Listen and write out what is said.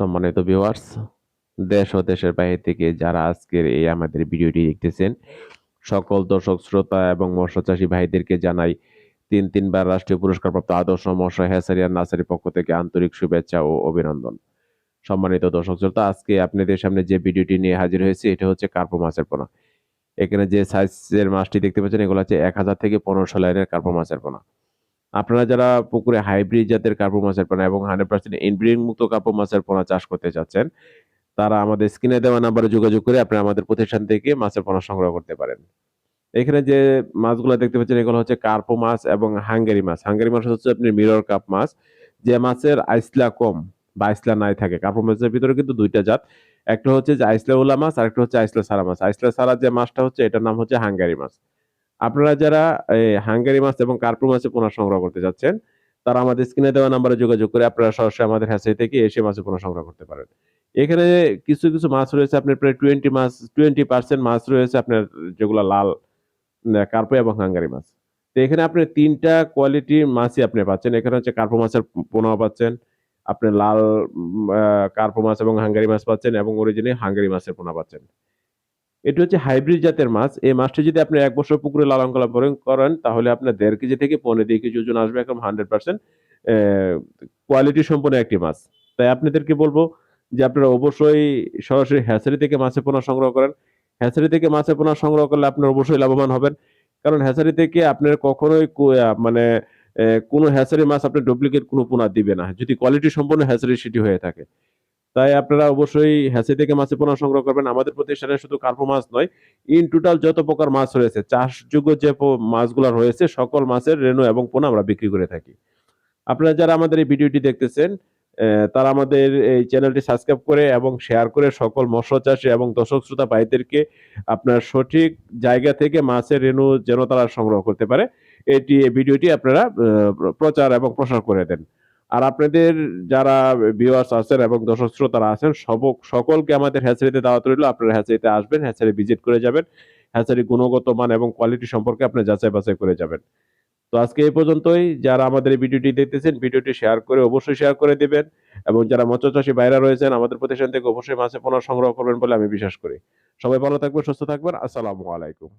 সম্মানিত ভিউয়ার্স দেশ ও দেশের বাইরে থেকে যারা আজকের এই আমাদের ভিডিওটি দেখতেছেন, সকল দর্শক, শ্রোতা এবং মৎস্য চাষী ভাইদেরকে জানাই তিন তিনবার রাষ্ট্রীয় পুরস্কারপ্রাপ্ত আদর্শ মৎস্য হ্যাসারিয়ার নার্সারির পক্ষ থেকে আন্তরিক শুভেচ্ছা ও অভিনন্দন। সম্মানিত দর্শক, শ্রোতা, আজকে আপনাদের সামনে যে ভিডিওটি নিয়ে হাজির হয়েছে, এটা হচ্ছে কার্পো মাছের পোনা। এখানে যে সাইজের মাছটি দেখতে পাচ্ছেন, এগুলো হচ্ছে এক হাজার থেকে পনেরোশো লাইনের কার্পো মাছের পোনা। আপনারা যারা পুকুরে হাইব্রিড জাতের কার্পো মাছের পোনা এবং হান্ড্রেড পার্সেন্ট ইনব্রিডিং মুক্ত কার্পো মাছের পোনা চাষ করতে চাচ্ছেন, তারা আমাদের স্ক্রিনে দেওয়া নাম্বারে যোগাযোগ করে আপনারা আমাদের প্রতিষ্ঠান থেকে মাছের পোনা সংগ্রহ করতে পারেন। এখানে যে মাছগুলো দেখতে পাচ্ছেন, এগুলো হচ্ছে কার্পো মাছ এবং হাঙ্গেরি মাছ। হাঙ্গেরি মাছ হচ্ছে আপনি মিরর কাপ মাছ। যে মাছের আইসলা কম বা আইসলা নাই থাকে, কার্পো মাছের ভিতরে কিন্তু দুইটা জাত। একটা হচ্ছে যে আইসলা উলা মাছ আর একটা হচ্ছে আইসলা সারা মাছ। আইসলা সারা যে মাছটা হচ্ছে, এটার নাম হচ্ছে হাঙ্গারি মাছ। আপনারা যারা হাঙ্গারি মাছ এবং কার্পো মাছের পোনা সংগ্রহ করতে যাচ্ছেন, তারা আমাদের স্ক্রিনে দেওয়া নাম্বারে যোগাযোগ করে আপনারা সরাসরি আমাদের হ্যাচারি থেকে এসে মাছের পোনা সংগ্রহ করতে পারেন। এখানে কিছু কিছু মাছ রয়েছে, আপনার প্রায় টোয়েন্টি মাছ টোয়েন্টি পার্সেন্ট মাছ রয়েছে আপনার যেগুলো লাল কার্পো এবং হাঙ্গারি মাছ। তো এখানে আপনি তিনটা কোয়ালিটির মাছই আপনি পাচ্ছেন। এখানে হচ্ছে কার্পো মাছের পোনাও পাচ্ছেন, আপনি লাল কার্পো মাছ এবং হাঙ্গারি মাছ পাচ্ছেন এবং অরিজিনালি হাঙ্গারি মাছের পোনা পাচ্ছেন। এটি হচ্ছে হাইব্রিড জাতের মাছ। এই মাছটি যদি আপনি এক বছর পুকুরে লালন পালন করেন তাহলে আপনার দেড় কেজি থেকে পনেরো দুই কেজি ওজন আসবে একদম হান্ড্রেড পার্সেন্ট কোয়ালিটি সম্পন্ন একটি মাছ। তাই আপনাদেরকে বলব যে আপনারা অবশ্যই সরাসরি হ্যাচারি থেকে মাছের পোনা সংগ্রহ করেন। হ্যাচারি থেকে মাছের পোনা সংগ্রহ করলে আপনার অবশ্যই লাভবান হবেন। কারণ হ্যাচারি থেকে আপনার কখনোই মানে কোনো হ্যাচারি মাছ আপনার ডুপ্লিকেট কোনো পোনা দিবে না। যদি কোয়ালিটি সম্পন্ন হ্যাচারি সেটি হয়ে থাকে। তাই আপনারা অবশ্যই হ্যাচি থেকে মাছের পোনা সংগ্রহ করবেন। আমাদের প্রতিষ্ঠানে শুধু কার্পো মাছ নয়, ইন টোটাল যত প্রকার মাছ রয়েছে, চাষযোগ্য যে মাছগুলো রয়েছে, সকল মাছের রেণু এবং পোনা আমরা বিক্রি করে থাকি। আপনারা যারা আমাদের এই ভিডিওটি দেখতেছেন তারা আমাদের এই চ্যানেলটি সাবস্ক্রাইব করে এবং শেয়ার করে সকল মৎস্য চাষী এবং দর্শক শ্রোতা ভাইদেরকে আপনার সঠিক জায়গা থেকে মাছের রেণু যেন তারা সংগ্রহ করতে পারে, এটি এই ভিডিওটি আপনারা প্রচার এবং প্রসার করে দেন। আর আপনাদের যারা ভিউয়ার্স আছেন এবং দর্শক শ্রোতারা আছেন, সব সকলকে আমাদের হ্যাচারিতে দাওয়াত রইল। আপনারা হ্যাচারিতে আসবেন হ্যাচারি ভিজিট করে যাবেন। হ্যাচারি গুণগত মান এবং কোয়ালিটি সম্পর্কে আপনি যাচাই বাছাই করে যাবেন। তো আজকে এই পর্যন্তই। যারা আমাদের এই ভিডিওটি দেখতেছেন, ভিডিওটি শেয়ার করে অবশ্যই শেয়ার করে দিবেন। এবং যারা মৎস্য চাষী বাইরে রয়েছেন, আমাদের প্রতিষ্ঠান থেকে অবশ্যই মাছের পোনা সংগ্রহ করবেন বলে আমি বিশ্বাস করি। সবাই ভালো থাকবেন, সুস্থ থাকবেন। আসসালামু আলাইকুম।